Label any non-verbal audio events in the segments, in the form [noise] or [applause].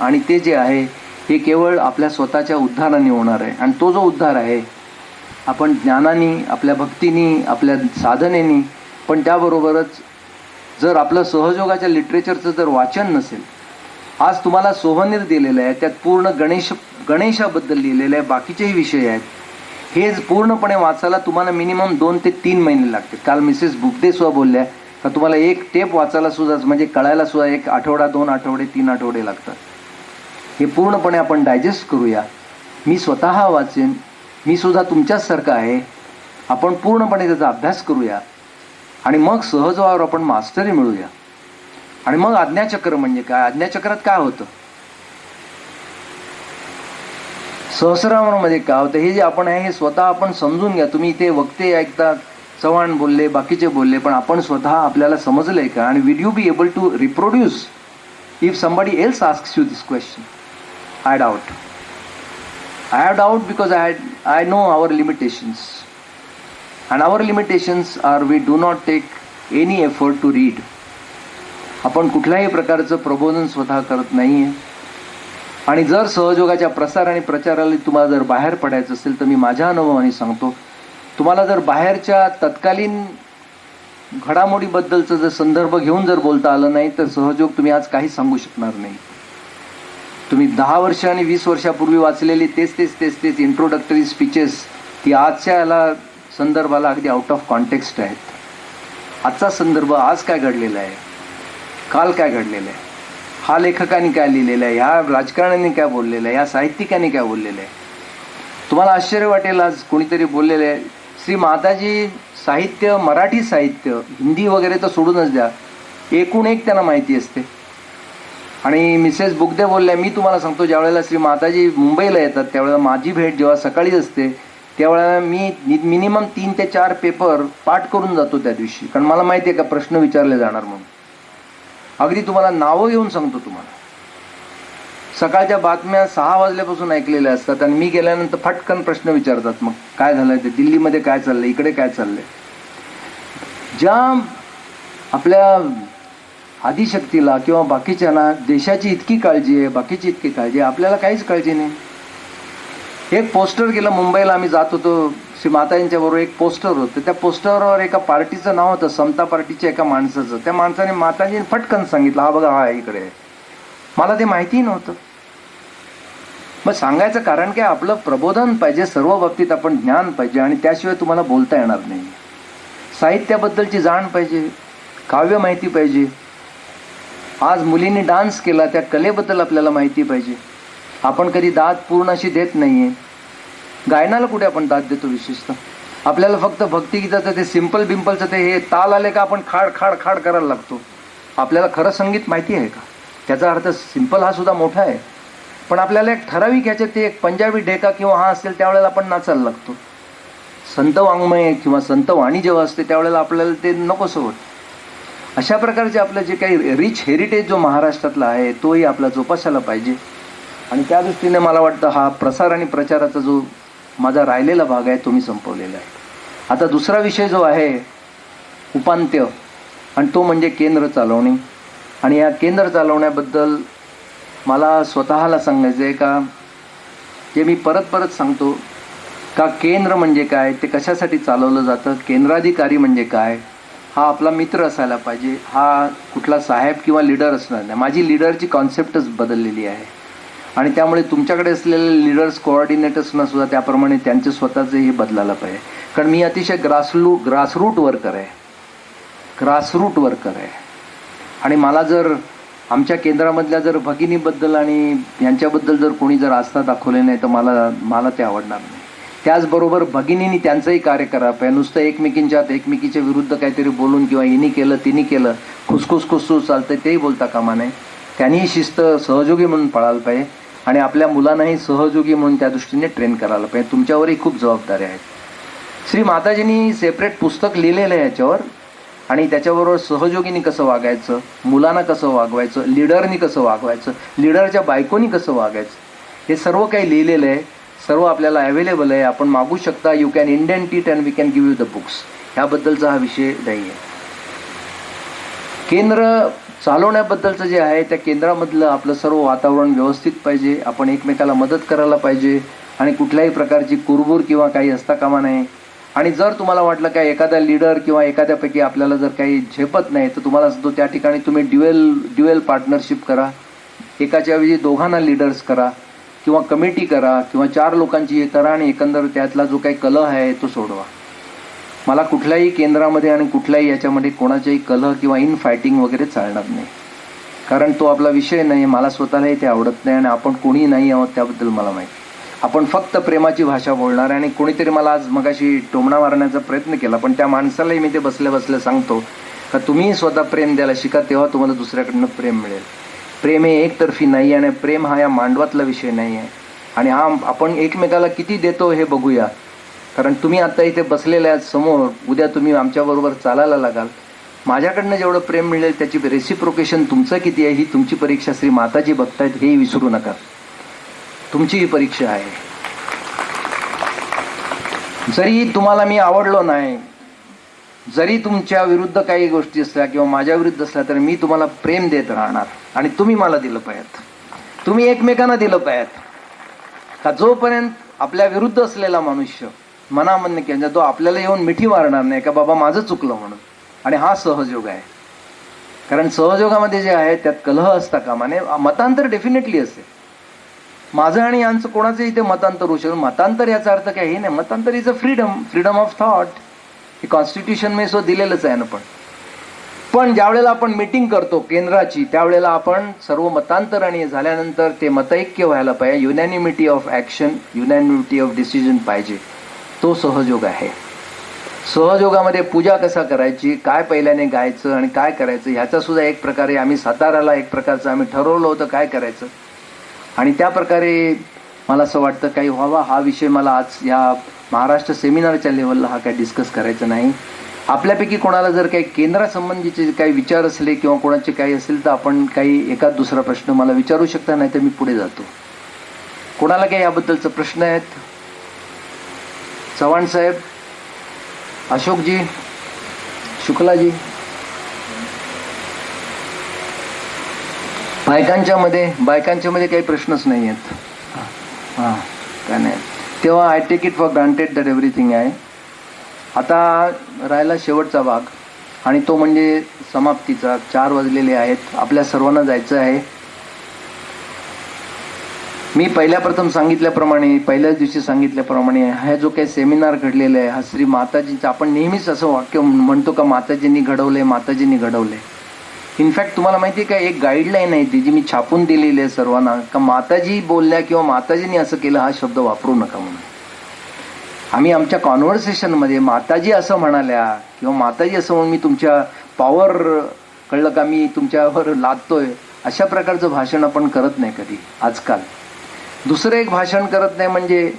आणि ते जे आहे हे केवळ आपल्या स्वतःच्या उद्धाराने होणार आहे. आणि तो जो उद्धार आहे आपण ज्ञानाने आपल्या भक्तीनी आपल्या साधनेनी पण त्याबरोबरच जर आपलं सहयोगाच्या लिटरेचरचं जर वाचन नसेल आज तुम्हाला सोहनीर दिलेलं आहे त्यात पूर्ण गणेश गणेशाबद्दल लिहिलेलं आहे बाकीचेही विषय आहेत हे पूर्णपणे वाचायला तुम्हाला मिनिमम दोन ते तीन महिने लागतील. काल मिसेस बुगदे सुद्धा बोलल्या का तुम्हाला एक टेप वाचायला सुद्धा म्हणजे कळायला सुद्धा एक आठवडा दोन आठवडे तीन आठवडे लागतात. हे पूर्णपणे आपण डायजेस्ट करूया. मी स्वतः वाचेन मी सुद्धा तुमच्याचसारखं आहे. आपण पूर्णपणे त्याचा अभ्यास करूया. आणि मग सहजवावर आपण मास्टरी मिळूया आणि मग आज्ञाचक्र म्हणजे काय? आज्ञाचक्रात काय होतं? सहस्रामध्ये का होतं हे जे आपण आहे हे स्वतः आपण समजून घ्या. तुम्ही इथे वक्ते ऐकतात चव्हाण बोलले बाकीचे बोलले पण आपण स्वतः आपल्याला समजलंय का? आणि will you be able to reproduce if somebody else asks you this question I doubt I have doubt because I I know our limitations and our limitations are we do not take any effort to read आपण कुठल्याही प्रकारचं प्रबोधन स्वतः करत नाही आहे आणि जर सहयोगाच्या प्रसार आणि प्रचाराला तुम्हाला जर बाहेर पडायचं असेल तर मी माझ्या अनुभवाने सांगतो तुम्हाला जर बाहेरच्या तत्कालीन घडामोडीबद्दलचं जर संदर्भ घेऊन जर बोलता आलं नाही तर सहयोग तुम्ही आज काही सांगू शकणार नाही. तुम्ही दहा वर्ष आणि वीस वर्षापूर्वी वाचलेली तेच तेच तेच तेच इंट्रोडक्टरी स्पीचेस ती आजच्या याला संदर्भाला अगदी आउट ऑफ कॉन्टेक्स्ट आहेत. आजचा संदर्भ आज काय घडलेला आहे? काल काय घडलेलं आहे? हा लेखकाने काय लिहिलेलं आहे? ह्या राजकारण्यांनी काय बोललेलं आहे? या साहित्यिकाने काय बोललेलं आहे? तुम्हाला आश्चर्य वाटेल आज कोणीतरी बोललेलं आहे श्री माताजी साहित्य मराठी साहित्य हिंदी वगैरे तर सोडूनच द्या. एकूण एक त्यांना माहिती असते. आणि मिसेस बुगदे बोलल्या मी तुम्हाला सांगतो ज्यावेळेला श्री माताजी मुंबईला येतात त्यावेळेला माझी भेट जेव्हा सकाळी असते त्यावेळेला मी मिनिमम तीन ते चार पेपर पाठ करून जातो त्या दिवशी. कारण मला माहिती आहे का प्रश्न विचारले जाणार म्हणून. अगदी तुम्हाला नावं घेऊन सांगतो तुम्हाला. सकाळच्या बातम्या सहा वाजल्यापासून ऐकलेल्या असतात आणि मी गेल्यानंतर फटकन प्रश्न विचारतात मग काय झालंय ते? दिल्लीमध्ये काय चाललंय? इकडे काय चाललंय? ज्या आपल्या आदिशक्तीला किंवा बाकीच्यांना देशाची इतकी काळजी आहे बाकीची इतकी काळजी आहे आपल्याला काहीच काळजी नाही. एक पोस्टर गेलं मुंबईला आम्ही जात होतो. श्री माताजींच्या बरोबर एक पोस्टर होतं. त्या पोस्टरवर एका पार्टीचं नाव होतं समता पार्टीच्या एका माणसाचं. त्या माणसाने माताजीने फटकन सांगितलं हा बघा हा इकडे मला ते माहितीही नव्हतं. मग सांगायचं कारण काय? आपलं प्रबोधन पाहिजे सर्व बाबतीत आपण ज्ञान पाहिजे आणि त्याशिवाय तुम्हाला बोलता येणार नाही. साहित्याबद्दलची जाण पाहिजे काव्य माहिती पाहिजे. आज मुलींनी डान्स केला त्या कलेबद्दल आपल्याला माहिती पाहिजे. आपण कधी दाद पूर्ण अशी देत नाही आहे गायनाला कुठे आपण दाद देतो विशेषतः आपल्याला फक्त भक्तिगीताचं ते सिंपल बिम्पलचं ते हे ताल आले का आपण खाड खाड खाड करायला लागतो. आपल्याला खरं संगीत माहिती आहे का? त्याचा अर्थ सिंपल हा सुद्धा मोठा आहे. पण आपल्याला एक ठराविक ह्याच्यात ते एक पंजाबी डेका किंवा हा असेल त्यावेळेला आपण नाचायला लागतो. संत वाङ्मय किंवा संत वाणी जेव्हा असते त्यावेळेला आपल्याला ते नकोसं होत अशा प्रकारचे आपलं जे काही रिच हेरिटेज जो महाराष्ट्रातला आहे तोही आपला जोपासायला पाहिजे. आणि त्या दृष्टीने मला वाटतं हा प्रसार आणि प्रचाराचा जो माझा राहिलेला भाग आहे तो मी संपवलेला आहे. आता दुसरा विषय जो आहे उपांत्य आणि तो म्हणजे केंद्र चालवणे. आणि या केंद्र चालवण्याबद्दल मला स्वतःला सांगायचं आहे का जे मी परत परत सांगतो का केंद्र म्हणजे काय ते कशासाठी चालवलं जातं केंद्राधिकारी म्हणजे काय हा आपला मित्र असायला पाहिजे. हा कुठला साहेब किंवा लीडर असणार नाही. माझी लीडरची कॉन्सेप्टच बदललेली आहे. आणि त्यामुळे तुमच्याकडे असलेले लीडर्स कोऑर्डिनेटर्सना सुद्धा त्याप्रमाणे त्यांचे स्वतःचे हे बदलायला पाहिजे. कारण मी अतिशय ग्रासलू ग्रासरूट वर्कर आहे. ग्रासरूट वर्कर आहे. आणि मला जर आमच्या केंद्रामधल्या जर भगिनीबद्दल आणि यांच्याबद्दल जर कोणी जर आस्था दाखवले नाही तर मला मला ते आवडणार नाही. त्याचबरोबर भगिनींनी त्यांचंही कार्य करा पाहिजे. नुसतं एकमेकींच्यात एकमेकीच्या विरुद्ध काहीतरी बोलून किंवा हिनी केलं तिने केलं खुसखुस खुसखुस चालतं तेही बोलता कामा नये. त्यांनीही शिस्त सहयोगी म्हणून पळायला पाहिजे. आणि आपल्या मुलांनाही सहयोगी म्हणून त्या दृष्टीने ट्रेन करायला पाहिजे. तुमच्यावरही खूप जबाबदारी आहेत. श्री माताजींनी सेपरेट पुस्तक लिहिलेलं आहे याच्यावर. आणि त्याच्याबरोबर सहयोगींनी कसं वागायचं? मुलांना कसं वागवायचं? लीडरनी कसं वागवायचं? लीडरच्या बायकोनी कसं वागायचं? हे सर्व काही लिहिलेलं आहे. सर्व आपल्याला अवेलेबल आहे. आपण मागू शकता. You can indent it and we can give you the books ह्याबद्दलचा हा विषय नाही आहे केंद्र चालवण्याबद्दलचं जे आहे त्या केंद्रामधलं आपलं सर्व वातावरण व्यवस्थित पाहिजे. आपण एकमेकाला मदत करायला पाहिजे. आणि कुठल्याही प्रकारची कुरबूर किंवा काही असता कामा नये आणि जर तुम्हाला वाटलं काय एखादा लीडर किंवा एखाद्यापैकी आपल्याला जर काही झेपत नाही तर तुम्हाला तो त्या ठिकाणी तुम्ही ड्युएल ड्युएल पार्टनरशिप करा. एकाच्या ऐवजी दोघांना लीडर्स करा. किंवा कमिटी करा. किंवा चार लोकांची हे करा आणि एकंदर त्यातला जो काही कलह आहे तो सोडवा. मला कुठल्याही केंद्रामध्ये आणि कुठल्याही याच्यामध्ये कोणाच्याही कलह किंवा इन फायटिंग वगैरे चालणार नाही. कारण तो आपला विषय नाही मला स्वतःलाही ते आवडत नाही आणि आपण कोणी नाही आहोत त्याबद्दल मला माहिती. आपण फक्त प्रेमाची भाषा बोलणार आहे आणि कोणीतरी मला आज मगाशी टोमणा मारण्याचा प्रयत्न केला पण त्या माणसालाही मी ते बसल्या बसल्या सांगतो का तुम्ही स्वतः प्रेम द्यायला शिका तेव्हा तुम्हाला दुसऱ्याकडनं प्रेम मिळेल. प्रेम हे एकतर्फी नाही आहे आणि प्रेम हा या मांडवातला विषय नाही आहे आणि हा आपण एकमेकाला किती देतो हे बघूया. कारण तुम्ही आता इथे बसलेले आहात समोर उद्या तुम्ही आमच्याबरोबर चालायला लागाल. माझ्याकडनं जेवढं प्रेम मिळेल त्याची रेसिप्रोकेशन तुमचं किती आहे ही तुमची परीक्षा श्री माताजी बघतायत हेही विसरू नका. तुमची ही परीक्षा आहे. जरी तुम्हाला मी आवडलो नाही जरी तुमच्या विरुद्ध काही गोष्टी असल्या किंवा माझ्या विरुद्ध असल्या तर मी तुम्हाला प्रेम देत राहणार. आणि तुम्ही मला दिलं पाहिजेत. तुम्ही एकमेकांना दिलं पाहिजेत. का जोपर्यंत आपल्या विरुद्ध असलेला मनुष्य मनामन केला तो आपल्याला येऊन मिठी मारणार नाही का बाबा माझं चुकलं म्हणून. आणि हा सहजयोग आहे. कारण सहयोगामध्ये जे आहे त्यात कलह असता कामाने मतांतर डेफिनेटली असते माझं आणि यांचं कोणाचं इथे मतांतर होऊ शकतं मतांतर याचा अर्थ काही नाही. मतांतर is a freedom freedom of thought हे कॉन्स्टिट्यूशन मे सो दिलेलंच आहे ना पण. पण ज्यावेळेला आपण मिटिंग करतो केंद्राची त्यावेळेला आपण सर्व मतांतर आणि झाल्यानंतर ते मतैक्य व्हायला पाहिजे. Unanimity of action unanimity of decision पाहिजे. तो सहयोग आहे. सहयोगामध्ये पूजा कसा करायची काय पहिल्याने गायचं आणि काय करायचं ह्याचा सुद्धा एक प्रकारे आम्ही साताराला एक प्रकारचं आम्ही ठरवलं होतं काय करायचं. आणि त्या प्रकारे मला असं वाटतं काही व्हावा हा विषय मला आज या महाराष्ट्र सेमिनारच्या लेवलला हा काही डिस्कस करायचा नाही. आपल्यापैकी कोणाला जर काही केंद्रासंबंधीचे काही विचार असले किंवा कोणाचे काही असेल तर आपण काही एका दुसरा प्रश्न मला विचारू शकता नाही तर मी पुढे जातो. कोणाला काही याबद्दलचं प्रश्न आहेत? चव्हाण साहेब अशोकजी शुक्लाजी बायकांच्या मध्ये बायकांच्या मध्ये काही प्रश्नच नाही आहेत हां काय नाही. तेव्हा I take it for granted that everything आहे. आता राहिला शेवटचा भाग आणि तो म्हणजे समाप्तीचा. चार वाजलेले आहेत. आपल्या सर्वांना जायचं आहे. मी पहिल्या प्रथम सांगितल्याप्रमाणे पहिल्याच दिवशी सांगितल्याप्रमाणे हा जो काही सेमिनार घडलेला आहे हा श्री माताजींचा आपण नेहमीच असं वाक्य म्हणतो का माताजींनी घडवलंय माताजींनी घडवलंय. इनफॅक्ट तुम्हाला माहिती आहे का एक गाईडलाईन आहे ती जी मी छापून दिलेली आहे सर्वांना का माताजी बोलल्या किंवा माताजींनी असं केलं हा शब्द वापरू नका म्हणून. आम्ही आमच्या कॉन्व्हर्सेशनमध्ये माताजी असं म्हणाल्या किंवा माताजी असं म्हणून मी तुमच्या पॉवर कळलं का मी तुमच्यावर लादतोय अशा प्रकारचं भाषण आपण करत नाही कधी आजकाल. दुसरं एक भाषण करत नाही म्हणजे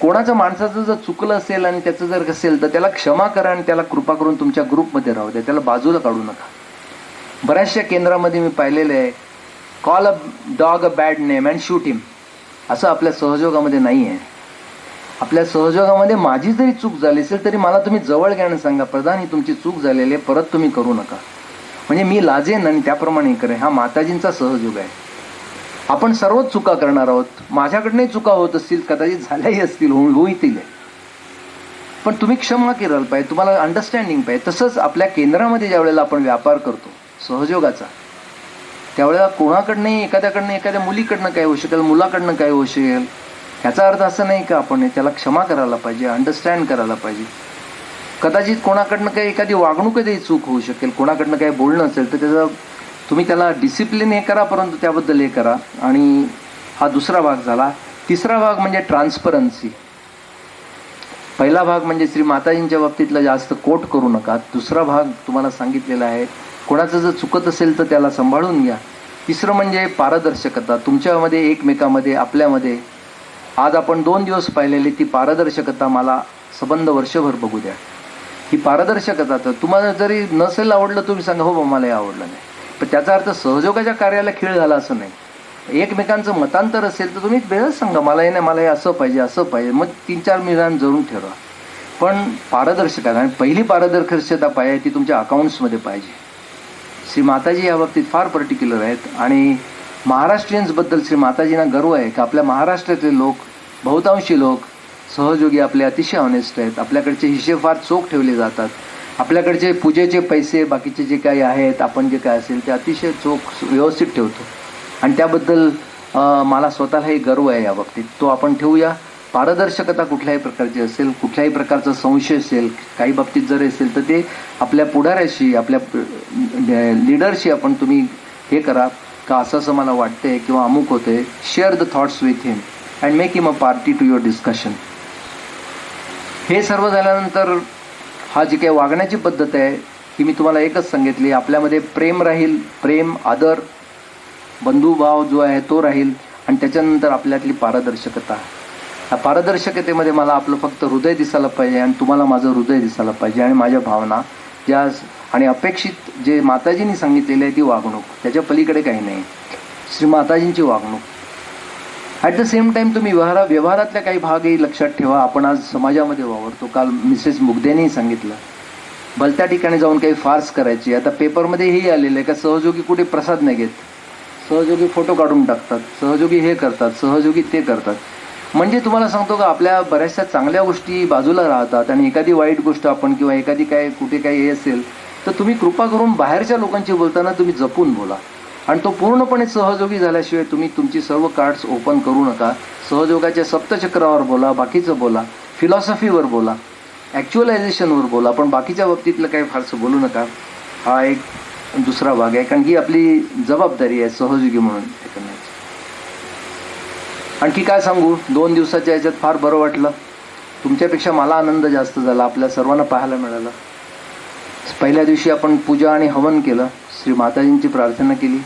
कोणाचं माणसाचं जर चुकलं असेल आणि त्याचं जर असेल तर त्याला क्षमा करा आणि त्याला कृपा करून तुमच्या ग्रुपमध्ये राहू द्या. त्याला बाजूला काढू नका. बऱ्याचशा केंद्रामध्ये मी पाहिलेलं आहे call a dog a bad name and shoot him असं आपल्या सहयोगामध्ये नाही आहे आपल्या सहयोगामध्ये माझी जरी चूक झाली असेल तरी मला तुम्ही जवळ घ्यायला सांगा. प्रधान ही तुमची चूक झालेली आहे परत तुम्ही करू नका. म्हणजे मी लाजेन आणि त्याप्रमाणे करेन. हा माताजींचा सहयोग आहे. आपण सर्वच चुका करणार आहोत. माझ्याकडनंही चुका होत असतील कदाचित झाल्याही असतील होईतील पण तुम्ही क्षमा केलं पाहिजे तुम्हाला अंडरस्टँडिंग पाहिजे. तसंच आपल्या केंद्रामध्ये ज्या वेळेला आपण व्यापार करतो सहयोगाचा त्यावेळेला कोणाकडनंही एखाद्याकडनं एखाद्या मुलीकडनं काय होऊ शकेल मुलाकडनं काय होऊ शकेल ह्याचा अर्थ असं नाही का आपण त्याला क्षमा करायला पाहिजे अंडरस्टँड करायला पाहिजे. कदाचित कोणाकडनं काही एखादी वागणूकही चूक होऊ शकेल कोणाकडनं काही बोलणं असेल तर त्याचं तुम्ही त्याला डिसिप्लिन हे करा परंतु त्याबद्दल हे करा. आणि हा दुसरा भाग झाला. तिसरा भाग म्हणजे ट्रान्सपरन्सी पहिला भाग म्हणजे श्री माताजींच्या बाबतीतला जास्त कोट करू नका. दुसरा भाग तुम्हाला सांगितलेला आहे. कोणाचं जर चुकत असेल तर त्याला सांभाळून घ्या. तिसरं म्हणजे पारदर्शकता. तुमच्यामध्ये एकमेकामध्ये आपल्यामध्ये. आज आपण दोन दिवस पाहिलेली ती पारदर्शकता मला सबंध वर्षभर बघू द्या. ही पारदर्शकता तर तुम्हाला जरी नसेल आवडलं तुम्ही सांगा हो बा मला हे आवडलं नाही. पण त्याचा अर्थ सहयोगाच्या कार्याला खेळ झाला असं नाही. एकमेकांचं मतांतर असेल तर तुम्ही वेळच सांगा मला हे नाही मला हे असं पाहिजे असं पाहिजे. मग तीन चार मिनिटांनी जरूर ठरवा पण पारदर्शकता आणि पहिली पारदर्शकता पाहिजे ती तुमच्या अकाउंट्समध्ये पाहिजे. श्री माताजी या बाबतीत फार पर्टिक्युलर आहेत. आणि महाराष्ट्रीयन्सबद्दल श्री माताजींना गर्व आहे की आपल्या महाराष्ट्रातले लोक बहुतांशी लोक सहयोगी आपले अतिशय ऑनेस्ट आहेत. आपल्याकडचे हिशेब फार चोख ठेवले जातात. आपल्याकडचे पूजेचे पैसे बाकीचे जे काही आहेत आपण जे काय असेल ते अतिशय चोख व्यवस्थित ठेवतो. आणि त्याबद्दल मला स्वतःलाही गर्व आहे या बाबतीत. तो आपण ठेवूया. पारदर्शकता कुठल्याही प्रकारची असेल कुठल्याही प्रकारचा संशय असेल काही बाबतीत जर असेल तर ते आपल्या पुढाऱ्याशी आपल्या लिडरशी आपण तुम्ही हे करा. का असं असं मला वाटतंय किंवा अमुक होते share the thoughts with him and make him a party to your discussion हे सर्व झाल्यानंतर हा जी काही वागण्याची पद्धत आहे ही मी तुम्हाला एकच सांगितली. आपल्यामध्ये प्रेम राहील प्रेम आदर बंधुभाव जो आहे तो राहील आणि त्याच्यानंतर आपल्यातली पारदर्शकता. या पारदर्शकतेमध्ये मला आपलं फक्त हृदय दिसायला पाहिजे आणि तुम्हाला माझं हृदय दिसायला पाहिजे आणि माझ्या भावना ज्या आणि अपेक्षित जे माताजींनी सांगितलेली आहे ती वागणूक. त्याच्या पलीकडे काही नाही. श्री माताजींची वागणूक. ॲट द सेम टाइम तुम्ही व्यवहारा व्यवहारातल्या काही भागही लक्षात ठेवा. आपण आज समाजामध्ये वावरतो. काल मिसेस मुगदेनेही सांगितलं. भलत्या ठिकाणी जाऊन काही फार्स करायची. आता पेपरमध्ये हेही आलेलं आहे का? सहयोगी कुठे प्रसाद नाही घेत. सहयोगी फोटो काढून टाकतात. सहयोगी हे करतात. सहयोगी ते करतात. म्हणजे तुम्हाला सांगतो का? आपल्या बऱ्याचशा चांगल्या गोष्टी बाजूला राहतात आणि एखादी वाईट गोष्ट आपण किंवा एखादी काय कुठे काही हे असेल तर तुम्ही कृपा करून बाहेरच्या लोकांशी बोलताना तुम्ही जपून बोला. आणि तो पूर्णपणे सहयोगी झाल्याशिवाय तुम्ही तुमची सर्व कार्ड्स ओपन करू नका. सहयोगाच्या सप्तचक्रावर बोला बाकीचं बोला फिलॉसॉफीवर बोला ॲक्च्युअलायझेशनवर बोला पण बाकीच्या बाबतीतलं काही फारसं बोलू नका. हा एक दुसरा भाग आहे कारण की आपली जबाबदारी आहे सहयोगी म्हणून करण्याची आणखी काय सांगू? दोन दिवसाच्या याच्यात फार बरं वाटलं. तुमच्यापेक्षा मला आनंद जास्त झाला आपल्या सर्वांना पाहायला मिळालं. पहिल्या दिवशी आपण पूजा आणि हवन केलं. श्री माताजींची प्रार्थना केली.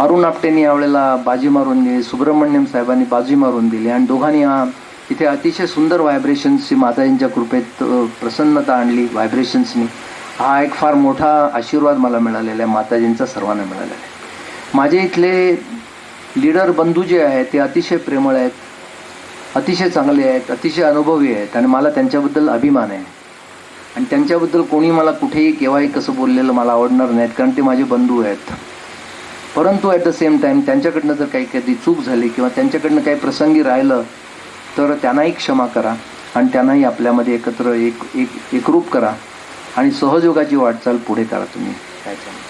अरुण आपटेंनी यावेळेला बाजी मारून दिली सुब्रमण्यम साहेबांनी बाजी मारून दिली आणि दोघांनी हा इथे अतिशय सुंदर व्हायब्रेशन्स श्री माताजींच्या कृपेत प्रसन्नता आणली व्हायब्रेशन्सनी हा एक फार मोठा आशीर्वाद मला मिळालेला आहे माताजींचा सर्वांना मिळालेला आहे. माझे इथले लीडर बंधू जे आहेत ते अतिशय प्रेमळ आहेत अतिशय चांगले आहेत अतिशय अनुभवी आहेत आणि मला त्यांच्याबद्दल अभिमान आहे. आणि त्यांच्याबद्दल कोणी मला कुठेही केव्हाही कसं बोललेलं मला आवडणार नाहीत कारण ते माझे बंधू आहेत. परंतु ॲट द सेम टाईम त्यांच्याकडनं जर काही कधी चूक झाली किंवा त्यांच्याकडनं काही प्रसंगी राहिलं तर त्यांनाही क्षमा करा आणि त्यांनाही आपल्यामध्ये एकत्र एक एक एकरूप करा आणि सहयोगाची वाटचाल पुढे करा तुम्ही. त्याच्यामध्ये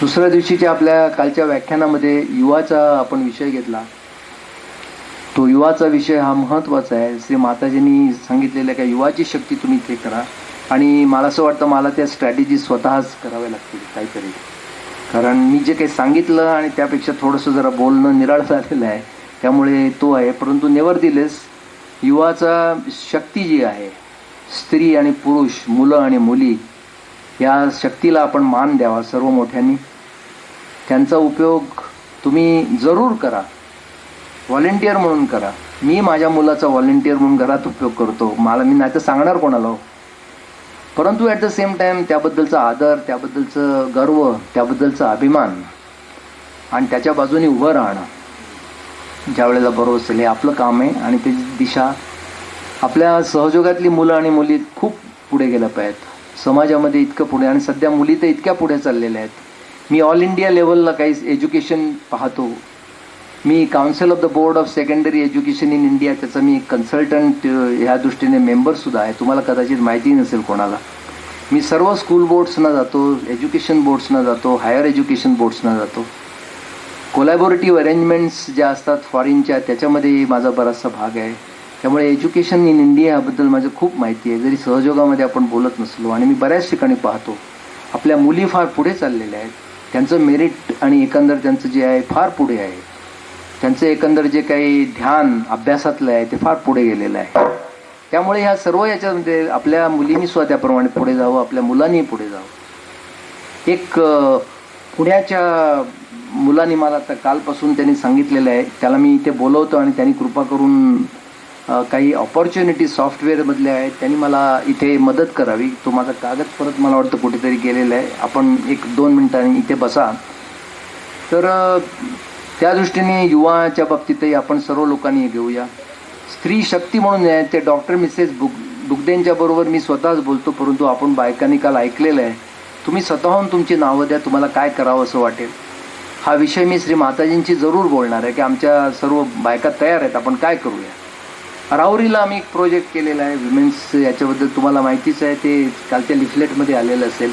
दुसऱ्या दिवशीच्या आपल्या कालच्या व्याख्यानामध्ये युवाचा आपण विषय घेतला. तो युवाचा विषय हा महत्त्वाचा आहे. श्री माताजींनी सांगितलेल्या का युवाची शक्ती तुम्ही ते करा. आणि मला असं वाटतं मला त्या स्ट्रॅटेजी स्वतःच कराव्या लागतील काहीतरी. कारण मी जे काही सांगितलं आणि त्यापेक्षा थोडंसं जरा बोलणं निराळ [laughs] झालेलं आहे. त्यामुळे तो आहे. परंतु नेवर दिलेस युवाचा शक्ती जी आहे स्त्री आणि पुरुष मुलं आणि मुली या शक्तीला आपण मान द्यावा सर्व मोठ्यांनी त्यांचा उपयोग तुम्ही जरूर करा. व्हॉलेंटियर म्हणून करा. मी माझ्या मुलाचा व्हॉलेंटियर म्हणून घरात उपयोग करतो. मला मी नाही तर सांगणार कोणाला हो? परंतु ॲट द सेम टाईम त्याबद्दलचा आदर त्याबद्दलचं गर्व त्याबद्दलचा अभिमान आणि त्याच्या बाजूने उभं राहणं. ज्या वेळेला बरोबर असेल हे आपलं काम आहे आणि त्याची दिशा आपल्या सहयोगातली मुलं आणि मुली खूप पुढे गेल्या पाहिजेत. समाजामध्ये इतकं पुढे आणि सध्या मुली तर इतक्या पुढे चाललेल्या आहेत. मी ऑल इंडिया लेवलला काही एज्युकेशन पाहतो. मी council of the board of secondary education in India त्याचा मी कन्सल्टंट ह्या दृष्टीने मेंबरसुद्धा आहे. तुम्हाला कदाचित माहिती नसेल कोणाला. मी सर्व स्कूल बोर्ड्सना जातो एज्युकेशन बोर्ड्सना जातो हायर एज्युकेशन बोर्ड्सना जातो. कोलॅबोरेटिव्ह अरेंजमेंट्स ज्या असतात फॉरेनच्या त्याच्यामध्ये माझा बराचसा भाग आहे. त्यामुळे एज्युकेशन इन इंडिया याबद्दल माझं खूप माहिती आहे. जरी सहयोगामध्ये आपण बोलत नसलो आणि मी बऱ्याच ठिकाणी पाहतो आपल्या मुली फार पुढे चाललेल्या आहेत. त्यांचं मेरिट आणि एकंदर त्यांचं जे आहे फार पुढे आहे. त्यांचं एकंदर जे काही ध्यान अभ्यासातलं आहे ते फार पुढे गेलेलं आहे. त्यामुळे ह्या सर्व याच्यामध्ये आपल्या मुलींनी सुद्धा त्याप्रमाणे पुढे जावं आपल्या मुलांनी पुढे जावं. एक पुण्याच्या मुलांनी मला आता कालपासून त्यांनी सांगितलेलं आहे त्याला मी इथे बोलवतो आणि त्यांनी कृपा करून काही ऑपॉर्च्युनिटी सॉफ्टवेअरमधल्या आहेत त्यांनी मला इथे मदत करावी. तो माझा कागद परत मला वाटतं कुठेतरी गेलेला आहे. आपण एक दोन मिनिटांनी इथे बसा. तर त्या दृष्टीने युवाच्या बाबतीतही आपण सर्व लोकांनी घेऊया. स्त्री शक्ती म्हणून ते डॉक्टर मिसेस बुग बुगदेंच्या बरोबर मी स्वतःच बोलतो परंतु आपण बायकांनी काल ऐकलेलं आहे. तुम्ही स्वतःहून तुमची नावं द्या तुम्हाला काय करावं असं वाटेल. हा विषय मी श्री माताजींची जरूर बोलणार आहे की आमच्या सर्व बायका तयार आहेत आपण काय करूया? राहुरीला आम्ही एक प्रोजेक्ट केलेला आहे विमेन्स याच्याबद्दल तुम्हाला माहितीच आहे ते कालच्या लिफलेटमध्ये आलेलं असेल.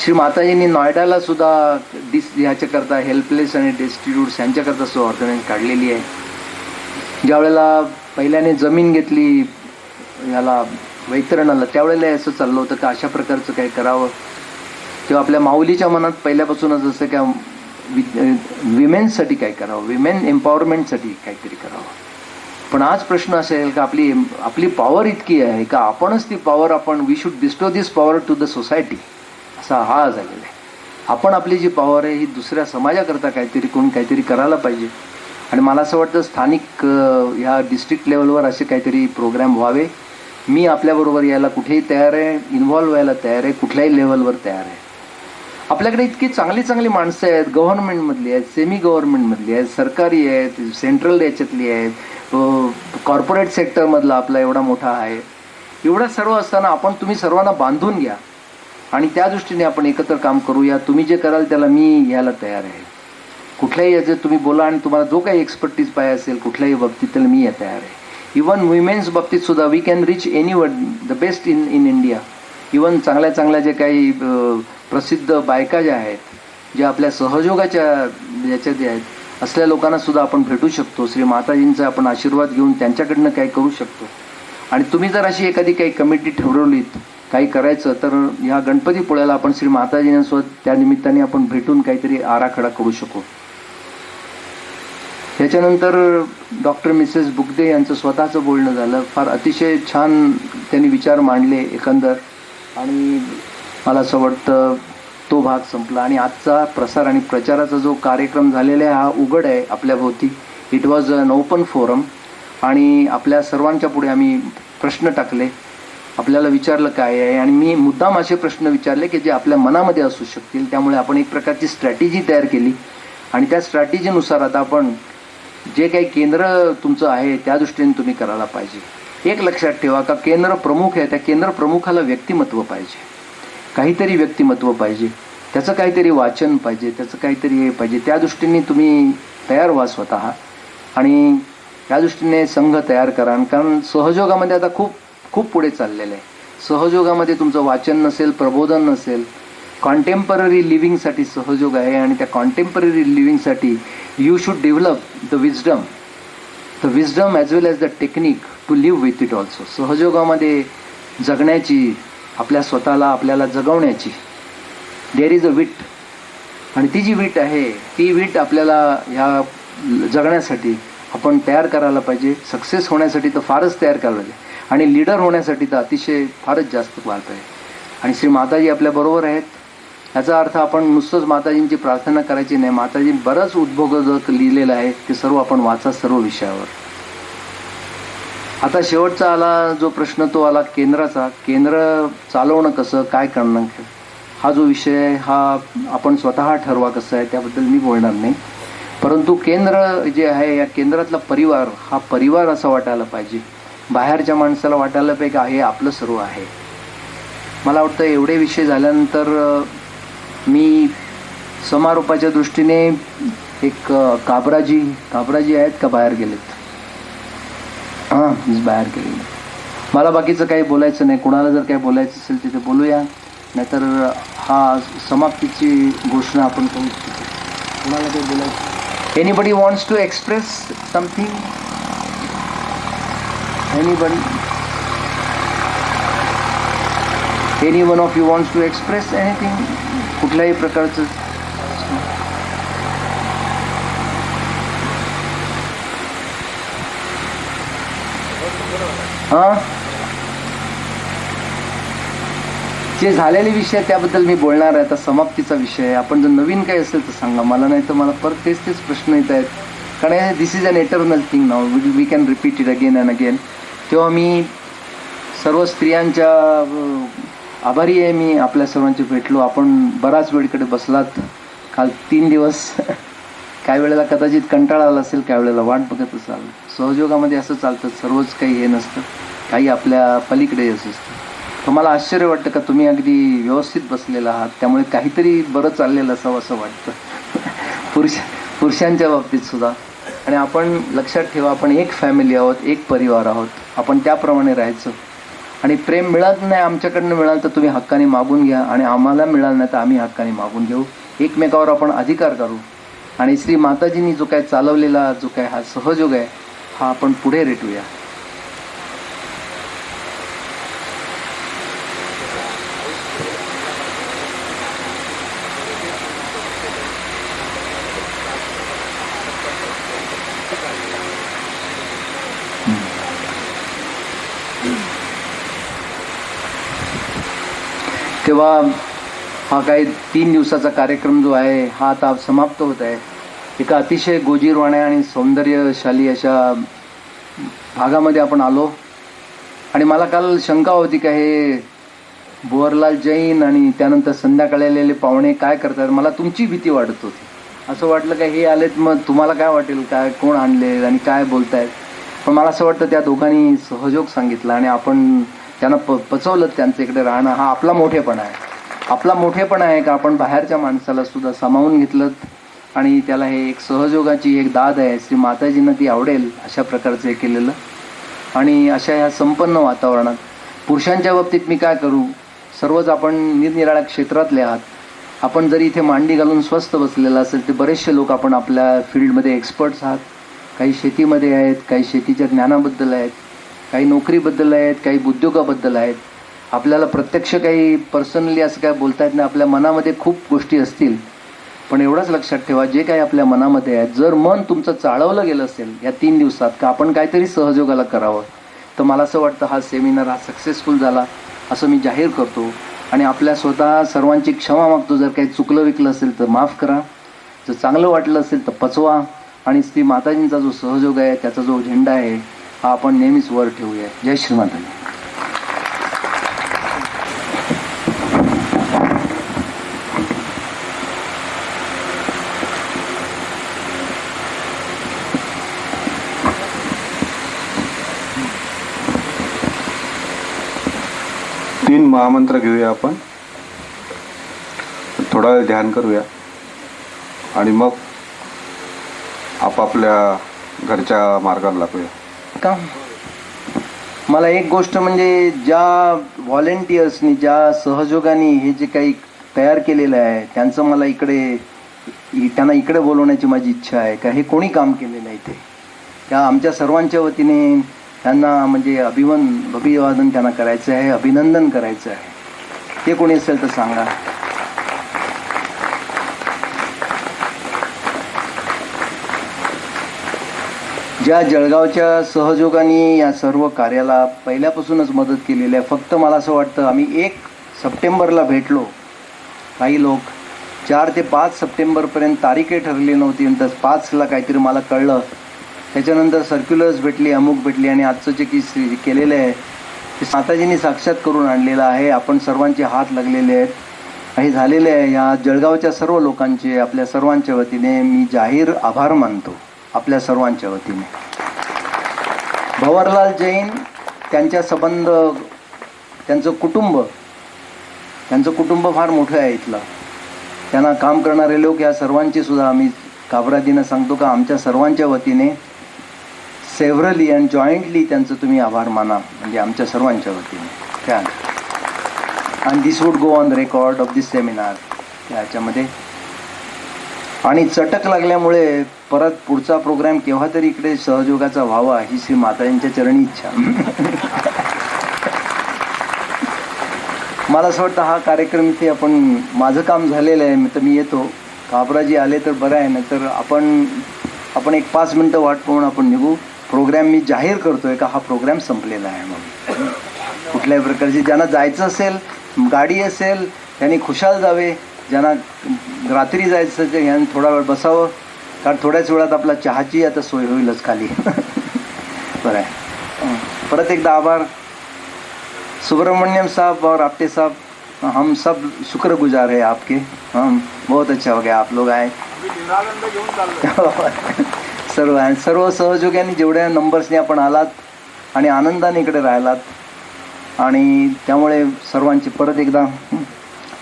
श्री माताजींनी नॉयडाला सुद्धा डिस ह्याच्याकरता हेल्पलेस आणि डेस्टिट्यूट्स यांच्याकरता सुद्धा ऑर्गनाईज काढलेली आहे. ज्यावेळेला पहिल्याने जमीन घेतली याला वैतरणाला त्यावेळेला असं चाललं होतं का अशा प्रकारचं काही करावं? किंवा आपल्या माऊलीच्या मनात पहिल्यापासूनच असं की वि विमेन्ससाठी काय करावं? विमेन एम्पॉवरमेंटसाठी काहीतरी करावं? पण आज प्रश्न असेल का आपली आपली पॉवर इतकी आहे का आपणच ती पॉवर आपण we should bestow this power to the society असा हा झालेला आहे. आपण आपली जी पॉवर आहे ही दुसऱ्या समाजाकरता काहीतरी कोण काहीतरी करायला पाहिजे. आणि मला असं वाटतं स्थानिक ह्या डिस्ट्रिक्ट लेवलवर असे काहीतरी प्रोग्राम व्हावे. मी आपल्याबरोबर यायला कुठेही तयार आहे इन्व्हॉल्व्ह व्हायला तयार आहे कुठल्याही लेवलवर तयार आहे. आपल्याकडे इतकी चांगली चांगली माणसं आहेत गव्हर्नमेंटमधली आहेत सेमी गव्हर्नमेंटमधली आहेत सरकारी आहेत सेंट्रल याच्यातली आहेत कॉर्पोरेट सेक्टरमधला आपला एवढा मोठा आहे. एवढं सर्व असताना आपण तुम्ही सर्वांना बांधून घ्या. आणि त्या दृष्टीने आपण एकत्र काम करूया. तुम्ही जे कराल त्याला मी यायला तयार आहे. कुठल्याही याचे तुम्ही बोला आणि तुम्हाला जो काही एक्सपर्टीज पाहिजे असेल कुठल्याही बाबतीत त्याला मी या तयार आहे. इवन वुमेन्स बाबतीत सुद्धा we can reach any one the best in in India even चांगल्या चांगल्या जे काही प्रसिद्ध बायका ज्या आहेत ज्या आपल्या सहयोगाच्या याच्यात जे आहेत असल्या लोकांना सुद्धा आपण भेटू शकतो. श्री माताजींचा आपण आशीर्वाद घेऊन त्यांच्याकडनं काही करू शकतो. आणि तुम्ही जर अशी एखादी काही कमिटी ठरवलीत काही करायचं तर ह्या गणपतीपुळ्याला आपण श्री माताजींसोबत त्या निमित्ताने आपण भेटून काहीतरी आराखडा करू शकू. त्याच्यानंतर डॉक्टर मिसेस बुगदे यांचं स्वतःचं बोलणं झालं. फार अतिशय छान त्यांनी विचार मांडले एकंदर. आणि मला असं वाटतं तो भाग संपला. आणि आजचा प्रसार आणि प्रचाराचा जो कार्यक्रम झालेला आहे हा उघड आहे आपल्याभोवती. It was an open forum आणि आपल्या सर्वांच्या पुढे आम्ही प्रश्न टाकले. आपल्याला विचारलं काय आहे? आणि मी मुद्दाम असे प्रश्न विचारले की जे आपल्या मनामध्ये असू शकतील. त्यामुळे आपण एक प्रकारची स्ट्रॅटेजी तयार केली. आणि त्या स्ट्रॅटेजीनुसार आता आपण जे काही केंद्र तुमचं आहे त्या दृष्टीने तुम्ही करायला पाहिजे. एक लक्षात ठेवा का केंद्र प्रमुख आहे त्या केंद्र प्रमुखाला व्यक्तिमत्व पाहिजे. काहीतरी व्यक्तिमत्व पाहिजे. त्याचं काहीतरी वाचन पाहिजे त्याचं काहीतरी हे पाहिजे. त्या दृष्टीने तुम्ही तयार व्हा स्वतः. आणि त्या दृष्टीने संघ तयार करा. कारण सहयोगामध्ये आता खूप खूप पुढे चाललेलं आहे. सहयोगामध्ये तुमचं वाचन नसेल प्रबोधन नसेल कॉन्टेम्पररी लिव्हिंगसाठी सहयोग आहे आणि त्या contemporary लिव्हिंगसाठी you should develop the wisdom the wisdom as well as the technique to live with it also सहयोगामध्ये जगण्याची आपल्या स्वतःला आपल्याला जगवण्याची. देर इज अ विट आणि ती जी वीट आहे ती वीट आपल्याला ह्या जगण्यासाठी आपण तयार करायला पाहिजे. सक्सेस होण्यासाठी तर फारच तयार करायला पाहिजे. आणि लीडर होण्यासाठी तर अतिशय फारच जास्त वाट आहे. आणि श्री माताजी आपल्याबरोबर आहेत. याचा अर्थ आपण नुसतंच माताजींची प्रार्थना करायची नाही. माताजी बरंच उद्भोगक लिहिलेलं आहे ते सर्व आपण वाचा सर्व विषयावर. आता शेवटचा आला जो प्रश्न तो आला केंद्राचा. केंद्र चालवणं कसं काय करणं हा जो विषय आहे हा आपण स्वतः ठरवा कसं आहे त्याबद्दल मी बोलणार नाही. परंतु केंद्र जे आहे या केंद्रातला परिवार हा परिवार असा वाटायला पाहिजे. बाहेरच्या माणसाला वाटायला पाहिजे का हे आपलं सर्व आहे. मला वाटतं एवढे विषय झाल्यानंतर मी समारोपाच्या दृष्टीने एक काबराजी काबराजी आहेत का बाहेर गेलेत? हां बाहेर गेले मला बाकीचं काही बोलायचं नाही. कुणाला जर काही बोलायचं असेल तिथे बोलूया. नाहीतर हा समाप्तीची घोषणा आपण करू कोणाला कुणाला काही बोलायचं? Anybody wants to express something Anybody? Any one of you wants to express anything? कुठल्याही प्रकारचं? हां? जे झालेले विषय त्याबद्दल मी बोलणार आहे. आता समाप्तीचा विषय आहे. आपण जर नवीन काही असेल तर सांगा. मला नाही तर मला परत तेच तेच प्रश्न येत आहेत. कारण this is an eternal thing now we can repeat it again and again तेव्हा मी सर्व स्त्रियांच्या आभारी आहे मी आपल्या सर्वांचे भेटलो. आपण बराच वेळकडे बसलात. काल तीन दिवस. [laughs] काही वेळेला कदाचित कंटाळा आला असेल काही वेळेला वाट बघत असाल. सहयोगामध्ये असं चालतं सर्वच काही हे नसतं. काही आपल्या पलीकडे असं असतं. तर मला आश्चर्य वाटतं का? तुम्ही अगदी व्यवस्थित बसलेला आहात. त्यामुळे काहीतरी बरं चाललेलं असावं असं वाटतं. [laughs] पुरुष पुरुषांच्या बाबतीत सुद्धा. आणि आपण लक्षात ठेवा आपण एक फॅमिली आहोत एक परिवार आहोत. आपण त्याप्रमाणे राहायचं. आणि प्रेम मिळत नाही आमच्याकडनं मिळालं तर तुम्ही हक्काने मागून घ्या. आणि आम्हाला मिळालं नाही तर आम्ही हक्काने मागून घेऊ. एकमेकावर आपण अधिकार करू. आणि श्री माताजींनी जो काय चालवलेला जो काय हा सहयोग आहे हा आपण पुढे रेटूया. तेव्हा हा काही तीन दिवसाचा कार्यक्रम जो आहे हा आता समाप्त होत आहे. एका अतिशय गोजीरवाण्या आणि सौंदर्यशाली अशा भागामध्ये आपण आलो. आणि मला काल शंका होती का हे भुवरलाल जैन आणि त्यानंतर संध्याकाळी आलेले पाहुणे काय करतात? मला तुमची भीती वाटत होती. असं वाटलं का हे आलेत मग तुम्हाला काय वाटेल? काय कोण आणले आणि काय बोलतायत? पण मला असं वाटतं त्या दोघांनी सहयोग सांगितला आणि आपण त्यांना प पचवलं त्यांच्या इकडे राहणं हा आपला मोठेपणा आहे. आपला मोठेपणा आहे का? आपण बाहेरच्या माणसाला सुद्धा सामावून घेतलं आणि त्याला हे एक सहयोगाची एक दाद आहे. श्री माताजींना ती आवडेल अशा प्रकारचं हे केलेलं. आणि अशा ह्या संपन्न वातावरणात पुरुषांच्या बाबतीत मी काय करू? सर्वच आपण निरनिराळ्या क्षेत्रातले आहात. आपण जरी इथे मांडी घालून स्वस्त बसलेला असेल ते बरेचसे लोक आपण आपल्या फील्डमध्ये एक्सपर्ट्स आहात. काही शेतीमध्ये आहेत काही शेतीच्या ज्ञानाबद्दल आहेत. काही नोकरीबद्दल आहेत काही उद्योगाबद्दल आहेत. आपल्याला प्रत्यक्ष काही पर्सनली असं काय बोलता येत नाही आपल्या मनामध्ये खूप गोष्टी असतील. पण एवढंच लक्षात ठेवा जे काही आपल्या मनामध्ये आहे जर मन तुमचं चाळवलं गेलं असेल या तीन दिवसात का आपण काहीतरी सहयोगाला करावं. तर मला असं वाटतं हा सेमिनार हा सक्सेसफुल झाला असं मी जाहीर करतो. आणि आपल्या स्वतः सर्वांची क्षमा मागतो जर काही चुकलं विकलं असेल तर माफ करा. जर चांगलं वाटलं असेल तर पचवा. आणि श्री माताजींचा जो सहयोग आहे त्याचा जो झेंडा आहे हा आपण नेहमीच वर ठेवूया. जय श्रीमाता तीन महामंत्र घेऊया आपण. थोडा वेळ ध्यान करूया. आणि मग आपापल्या घरच्या मार्गाला लागूया. का? मला एक गोष्ट म्हणजे ज्या व्हॉलेंटियर्सनी ज्या सहयोगाने हे जे काही तयार केलेलं आहे त्यांचं मला इकडे त्यांना इकडे बोलवण्याची माझी इच्छा आहे. का हे कोणी काम केलेलं आहे ते त्या आमच्या सर्वांच्या वतीने त्यांना म्हणजे अभिवन अभिवादन त्यांना करायचं आहे अभिनंदन करायचं आहे. ते कोणी असेल तर सांगा. ज्या जळगावच्या सहयोगाने या सर्व कार्याला पहिल्यापासूनच मदत केलेली आहे फक्त मला असं वाटतं आम्ही एक सप्टेंबरला भेटलो. काही लोक चार ते पाच सप्टेंबरपर्यंत तारीखही ठरली नव्हती नंतर पाचला काहीतरी मला कळलं. त्याच्यानंतर सर्क्युलर्स भेटली अमुक भेटली आणि आजचं जे की केलेलं आहे ते माताजींनी साक्षात करून आणलेलं आहे. आपण सर्वांचे हात लागलेले आहेत. हे झालेले आहे. या जळगावच्या सर्व लोकांचे आपल्या सर्वांच्या वतीने मी जाहीर आभार मानतो. आपल्या सर्वांच्या वतीने. भवरलाल जैन त्यांच्या संबंध त्यांचं कुटुंब त्यांचं कुटुंब फार मोठं आहे इथलं. त्यांना काम करणारे लोक या सर्वांची सुद्धा आम्ही काबरादीनं सांगतो का आमच्या सर्वांच्या वतीने सेव्हरली अँड जॉईंटली त्यांचं तुम्ही आभार माना म्हणजे आमच्या सर्वांच्या वतीने. त्या and this would go on record of this seminar याच्यामध्ये आणि चटक लागल्यामुळे परत पुढचा प्रोग्राम केव्हा तरी इकडे सहयोगाचा व्हावा ही श्री माताजींच्या चरणी इच्छा. मला असं वाटतं हा कार्यक्रम इथे आपण माझं काम झालेलं आहे तर मी येतो. काबराजी आले तर बरं आहे ना तर आपण आपण एक पाच मिनटं वाट पाहून आपण निघू. प्रोग्राम मी जाहीर करतोय का हा प्रोग्राम संपलेला आहे म्हणून. कुठल्याही प्रकारची ज्यांना जायचं असेल गाडी असेल त्यांनी खुशाल जावे. ज्यांना रात्री जायचं असेल यांनी थोडा वेळ बसावं. कारण थोड्याच वेळात आपला चहाची आता सोय होईलच खाली. [laughs] बरं आहे. परत एकदा आभार. सुब्रमण्यम साहब और आपटे साहब हम सब शुक्रगुजार है आपके. हम बहुत अच्छा हो गया आप लोग आए. [laughs] सर्व सर्व सहयोग्यांनी जेवढ्या नंबर्सने आपण आलात आणि आनंदाने इकडे राहिलात आणि त्यामुळे सर्वांचे परत एकदा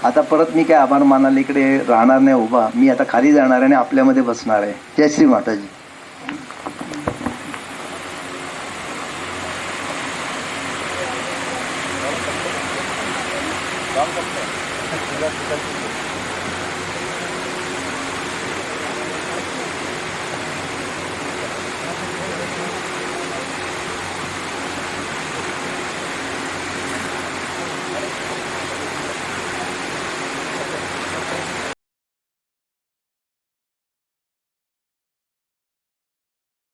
आता परत मी काय आभार मानाल इकडे राहणार नाही उभा. मी आता खाली जाणार आहे आणि आपल्यामध्ये बसणार आहे. जय श्री माताजी.